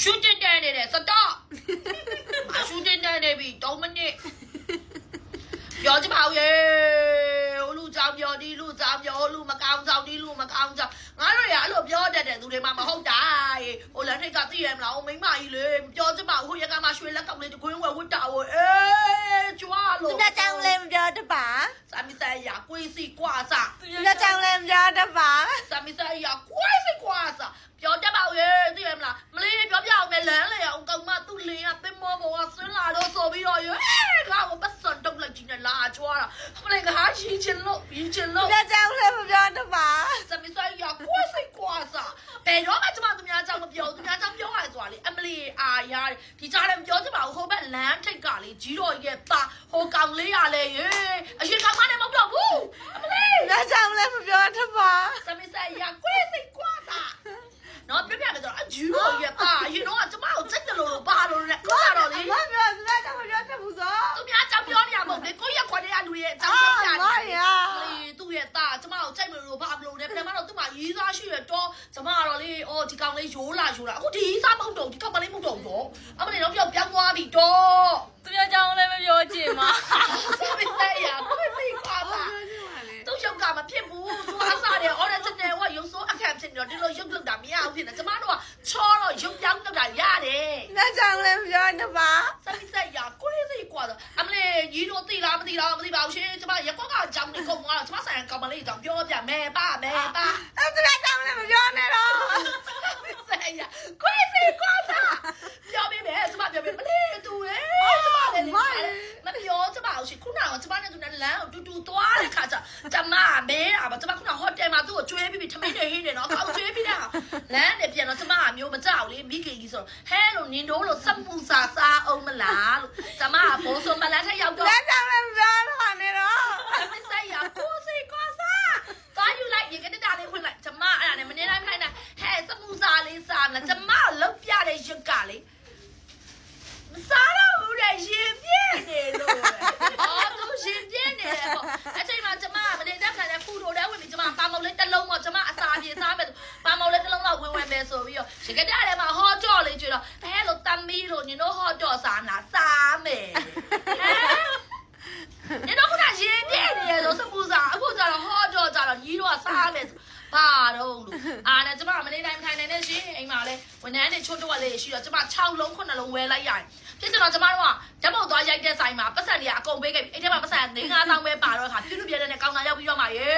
ရှူတင်တန်နေတယ်စတော့မရှူတင်တန်နေပြီ3မိနစ်ပြောကြပါဦးရေဟိုလူကြောင်ပြောဒီလူကြောင်ပြောလူမကောင်းကြောင်ဒီလူမကောင်းကြောင်ငါတို့ရအဲ့လိုပြောတတ်တဲ့သူတွေမှမဟုတ်တာရေဟိုလက်ထိတ်ကသိရမလားဟိုမိန်းမကြီးလေပြောကြပါဦးဟိုရကမှရွှေလက်ကောက်လေးတခွင်းဝဲဝတ်တာဝဲအေးကြွားသူလို့များကြောင်လည်းမပြောတပါစာမီဆိုင်ရကွေးစီကွာစာသူများကြောင်လည်းမပြောတပါစာမီဆိုင်ရကွေးစီကွာစာပြောတတ်ပါဦးရေသိရမလားမလေးပြောပြအောင်မယ်လမ်းလေအောင်ကောင်မသူ့လင်းကသင်မောဘောကဆင်း လာတော့ဆိုပြီးတော့ရေငါ့ကိုပတ်စံတုတ်လိုက်ကြီးနဲ့လာကြွားတာမလေးငါရင်းချင်လို့ရင်းချင်သူလို့များကြောင်လည်းမပြောတပါစမစ်ဆိုင်ရကွာစိတ်ကွာစားဘယ်တော့မှကျမသူများကြောင့်မပြောသူများကြောင့်ပြောရဲဆိုတာလေအမလီအာရဒီကြားလည်းမပြောချင်ပါဘူးဟိုဘက်လမ်းထိတ်ကလေကြီးတော်ရဲ့သားဟိုကောင်လေးရလေရေအရှင်ကောင်မနဲ့မဟုတ်တော့ဘူးအမလီသူများကြောင်လည်းမပြောတပါ ရေးစားရှိရတော့ကျမကတော့လေအော်ဒီကောင်လေးရိုးလာရိုးလာအခုဒီရေးစားမဟုတ်တော့ဒီကောင်မလေးမဟုတ်တော့တော့အမလေးတော့ပြောင်းပြောင်းသွားပြီတော့သူများကြောင်လည်းမပြောချင်ပါဆက်ပြီးတဲ့ရကိုဖိခွာပါသူ့ရုပ်ကမဖြစ်ဘူးသူအစားတယ်အော်ရစနေဝရုပ်စိုးအခက်ဖြစ်နေတော့ဒီလိုရုပ်လောက်တာမရဘူးဖြစ်နေကျမတို့ကချောတော့ရုပ်ပြောင်းလောက်တာရတယ်သူများကြောင်လည်းမပြောတပါဆက်ပြီးဆက်ရကိုလေးစိတ်ကွာ တော့အမလေးညီတို့သိလားမသိလားမသိပါဘူးရှင်ကျမရက်ကွက်ကအကြောင်းနေကုန်သွားတော့ကျမဆိုင်ကောင်မလေးအကြောင်းပြောပြမယ်ပါမယ်ပါအဲ့သူများကြောင်လည်းမပြောနဲ့တော့ဆက်ရကိုလေးစိတ်ကွာစားပြောပြမယ်ကျမပြောပြမလေးတူရဲ့ကျမလည်းမပြောကျမအောင်ရှင်ခုနကကျမနဲ့သူနဲ့လမ်းကိုတူတူသွားတဲ့ခါကျကျမမဲတာပါကျမခုနဟိုတယ်မှာသူ့ကိုကျွေးပြီးပြီးထမင်းတွေဟင်းတယ်နော်ကောက်ကျွေးပြီးတဲ့ဟာလမ်းနဲ့ပြန်တော့ကျမကမျိုးမကြောက်လေမိခင်ကြီးဆိုတော့ဟဲလို့နင်တို့လို့စက်မှုစာစားအောင်မလားလို့ကျမက 呢，这马路边的一家嘞。啥都不来，新编的了，哦，新编的。哎，这嘛，这嘛，不对，咱看咱糊涂了，为什么？把毛嘞得弄嘛，这嘛啥的啥没做，把毛嘞得弄嘛，问问没说没有。这个家嘞嘛，好叫嘞，就了，他还老米了，你那好叫啥呢？啥没？你那不那新编的，都是不啥，不咋了，好叫咋了？你那啥没？ ဘာတော့လို့အာနဲ့ကျမမနေတိုင်းမထိုင်နိုင်နဲ့ရှင်အိမ်မှာလဲဝန်ထမ်းတွေချွတ်တော့လေးရှိတော့ကျမ6လုံး9လုံးဝယ်လိုက်ရတယ်ဖြစ်စတော့ကျမတို့ကဓာတ်မုတ်သွားရိုက်တဲ့ဆိုင်မှာပတ်စံတွေကအကုန်ပေးခဲ့ပြီအဲ့ထဲမှာပတ်စံ9 5တောင်းပဲပါတော့ခါပြည့်ပြည့်တဲ့ကောင်းတာရောက်ပြီးတော့မှရေ